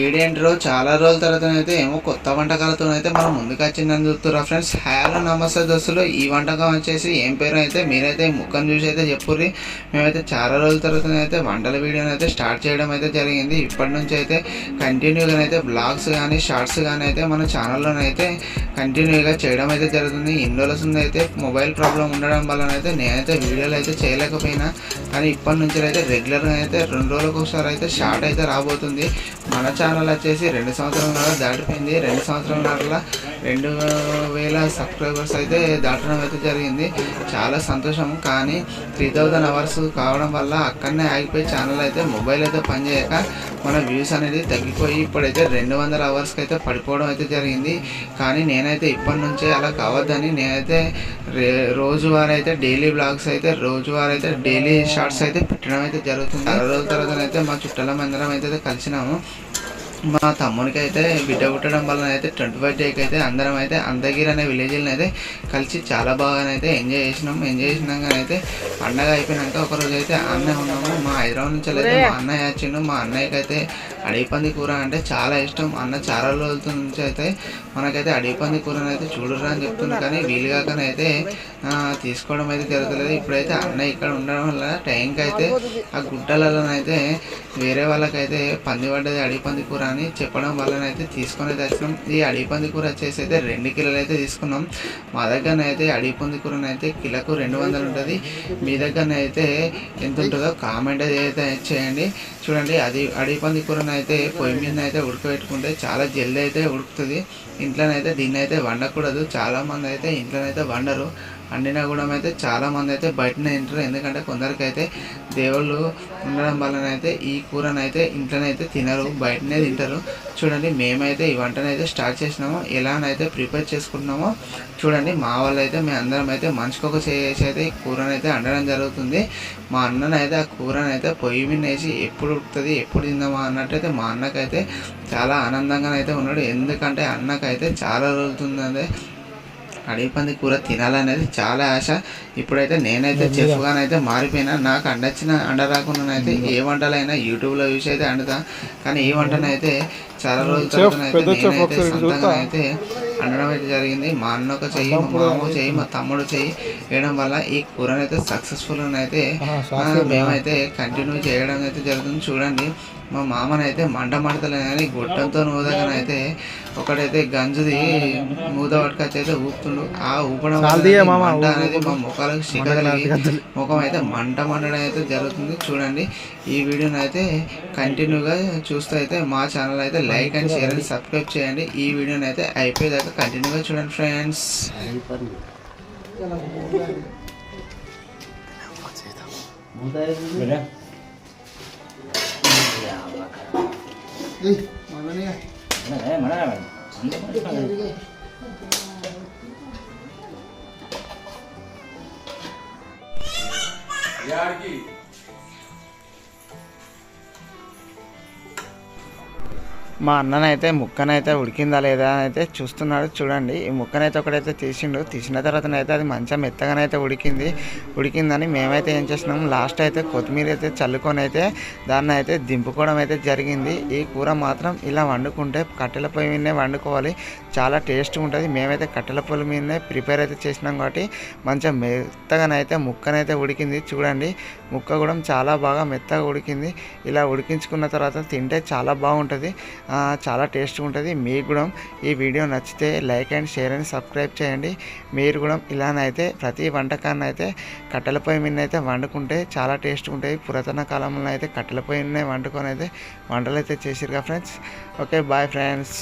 ఈడేంట్రో? చాలా రోజుల తర్వాత అయితే ఏమో కొత్త వంటకాలతో అయితే మనం ముందుకు వచ్చిందని చూస్తున్నారు ఫ్రెండ్స్. హలో నమస్తే దోస్తులు. ఈ వంటకం వచ్చేసి ఏం పేరు అయితే మీరైతే ముఖం చూసి అయితే చెప్పుర్రి. మేమైతే చాలా రోజుల తర్వాత అయితే వంటల వీడియోని అయితే స్టార్ట్ చేయడం అయితే జరిగింది. ఇప్పటి నుంచి అయితే కంటిన్యూగా అయితే బ్లాగ్స్ కానీ షార్ట్స్ కానీ అయితే మన ఛానల్లోనైతే కంటిన్యూగా చేయడం అయితే జరుగుతుంది. ఇన్ని రోజుల అయితే మొబైల్ ప్రాబ్లం ఉండడం వలన అయితే నేనైతే వీడియోలు అయితే చేయలేకపోయినా. కానీ ఇప్పటి నుంచి అయితే రెగ్యులర్గా అయితే రెండు రోజులకు ఒకసారి అయితే షార్ట్ అయితే రాబోతుంది. మన ఛానల్ వచ్చేసి రెండు సంవత్సరాల దాటిపోయింది. రెండు సంవత్సరాల రెండు వేల సబ్స్క్రైబర్స్ అయితే దాటడం అయితే జరిగింది. చాలా సంతోషం. కానీ త్రీ థౌజండ్ అవర్స్ కావడం వల్ల అక్కడనే ఆగిపోయి ఛానల్ అయితే మొబైల్ అయితే పనిచేయక మన వ్యూస్ అనేది తగ్గిపోయి ఇప్పుడైతే రెండు వందల అవర్స్కి అయితే పడిపోవడం అయితే జరిగింది. కానీ నేనైతే ఇప్పటి నుంచే అలా కావద్దని నేనైతే రోజువారీ అయితే డైలీ బ్లాగ్స్ అయితే రోజువారీ అయితే డైలీ షార్ట్స్ అయితే పెట్టడం అయితే జరుగుతుంది. ఆ రోజుల తర్వాత అయితే మా చుట్టాల మందరం అయితే కలిసినాము. మా తమ్మునికి అయితే బిడ్డ పుట్టడం వలన అయితే ట్వంటీ ఫైవ్ డేకి అయితే అందరం అయితే అందగిరి అనే విలేజ్లో అయితే కలిసి చాలా బాగా అయితే ఎంజాయ్ చేసినాం. ఎంజాయ్ చేసినాక అయితే పండగ అయిపోయినాక ఒకరోజు అయితే అన్నయ్య ఉన్నాము. మా హైదరాబాద్ నుంచి అయితే మా అన్నయ్య వచ్చిండు. మా అన్నయ్యకి అయితే అడవి పంది కూర అంటే చాలా ఇష్టం. అన్న చాలా రోజుల నుంచి అయితే మనకైతే అడవి పంది కూరని అయితే చూడరా అని చెప్తుంది కానీ వీలు కాకనైతే తీసుకోవడం అయితే జరుగుతలేదు. ఇప్పుడైతే అన్నయ్య ఇక్కడ ఉండడం వల్ల టైంకి అయితే ఆ గుడ్డలలో అయితే వేరే వాళ్ళకైతే పంది పడ్డది అడవి పంది కూర అని చెప్పడం వలన అయితే తీసుకొని అయితే ఈ అడిపంది కూర వచ్చేసి అయితే రెండు కిలోలు అయితే తీసుకున్నాం. మా దగ్గరనైతే అడిపంది అడవి పంది అయితే కిలోకు రెండు వందలు ఉంటుంది. మీ దగ్గరనైతే ఎంత ఉంటుందో కామెంట్ అయితే చేయండి. చూడండి అది అడిపంది పంది అయితే పొయ్యి మీద అయితే ఉడకబెట్టుకుంటే చాలా జల్దీ అయితే ఉడుకుతుంది. ఇంట్లోనైతే దీన్ని అయితే వండకూడదు. చాలా మంది అయితే ఇంట్లోనైతే వండరు. అండినా కూడా అయితే చాలా మంది అయితే బయటనే తింటారు. ఎందుకంటే కొందరికి అయితే దేవుళ్ళు ఉండడం వలన అయితే ఈ కూరనైతే ఇంట్లోనైతే తినరు బయటనే తింటారు. చూడండి మేమైతే ఈ వంటనైతే స్టార్ట్ చేసినామో. ఎలానైతే ప్రిపేర్ చేసుకుంటున్నామో చూడండి మా వాళ్ళు అయితే మేము అందరం అయితే మనిషికి చేసి అయితే ఈ కూరనైతే వండడం జరుగుతుంది. మా అన్ననైతే ఆ కూరనైతే పొయ్యి మీద వేసి ఎప్పుడు ఉడుకుతుంది ఎప్పుడు తిందామా అన్నట్టయితే మా అన్నకైతే చాలా ఆనందంగా అయితే ఉన్నాడు. ఎందుకంటే అన్నకైతే చాలా రోజులుందంటే అడవి పంది కూర తినాలనేది చాలా ఆశ. ఇప్పుడైతే నేనైతే చెఫ్గానైతే మారిపోయినా నాకు అండొచ్చిన అండ రాకుండానైతే ఏ వంటలైనా యూట్యూబ్లో చూసి అయితే వండుతా కానీ ఈ వంటనైతే చాలా రోజుల తర్వాత అయితే నేనైతే సొంతంగా అయితే వండడం అయితే జరిగింది. మా అన్న ఒక చెయ్యి మా మామ చెయ్యి మా తమ్ముడు చెయ్యి వేయడం వల్ల ఈ కూరనైతే సక్సెస్ఫుల్ అయితే మేమైతే కంటిన్యూ చేయడం అయితే జరుగుతుంది. చూడండి మా మామనైతే మంట మంటలే కానీ గొట్టంతో ఊదగానైతే ఒకడైతే గంజుది మూత పట్టుకొచ్చి అయితే ఊపుతుండు. ఆ ఊపడం మంట అనేది మా ముఖాలకు సిగదలిగి ముఖం అయితే మంట మండడం అయితే జరుగుతుంది. చూడండి ఈ వీడియోని అయితే కంటిన్యూగా చూస్తూ అయితే మా ఛానల్ అయితే like and share and subscribe చేయండి. ఈ వీడియోని అయితే అయిపోయేదాకా కంటిన్యూగా చూడండి friends Yeah, nih? Mana ya? Mana ya? Mana? यार మా అన్ననైతే ముక్కనైతే ఉడికిందా లేదా అని అయితే చూస్తున్నాడు చూడండి. ఈ ముక్కనైతే ఒకడైతే తీసిండు. తీసిన తర్వాతనైతే అది మంచిగా మెత్తగానైతే ఉడికింది. ఉడికిందని మేమైతే ఏం చేసినాం లాస్ట్ అయితే కొత్తిమీర అయితే చల్లుకొని అయితే దాన్ని అయితే దింపుకోవడం అయితే జరిగింది. ఈ కూర మాత్రం ఇలా వండుకుంటే కట్టెల పొయ్యి మీదనే వండుకోవాలి. చాలా టేస్ట్ ఉంటుంది. మేమైతే కట్టెల పొయ్యి మీదనే ప్రిపేర్ అయితే చేసినాం కాబట్టి మంచిగా మెత్తగానైతే ముక్కనైతే ఉడికింది. చూడండి ముక్క కూడా చాలా బాగా మెత్తగా ఉడికింది. ఇలా ఉడికించుకున్న తర్వాత తింటే చాలా బాగుంటుంది. చాలా టేస్ట్గా ఉంటుంది. మీకు కూడా ఈ వీడియో నచ్చితే like and share and subscribe చేయండి. మీరు కూడా ఇలానైతే ప్రతి వంటకాన్ని అయితే కట్టెల పొయ్యి మీద అయితే వండుకుంటే చాలా టేస్ట్గా ఉంటాయి. పురాతన కాలంలో అయితే కట్టెల పొయ్యి వండుకొని అయితే వంటలు అయితే చేసిరుగా ఫ్రెండ్స్. Okay bye friends.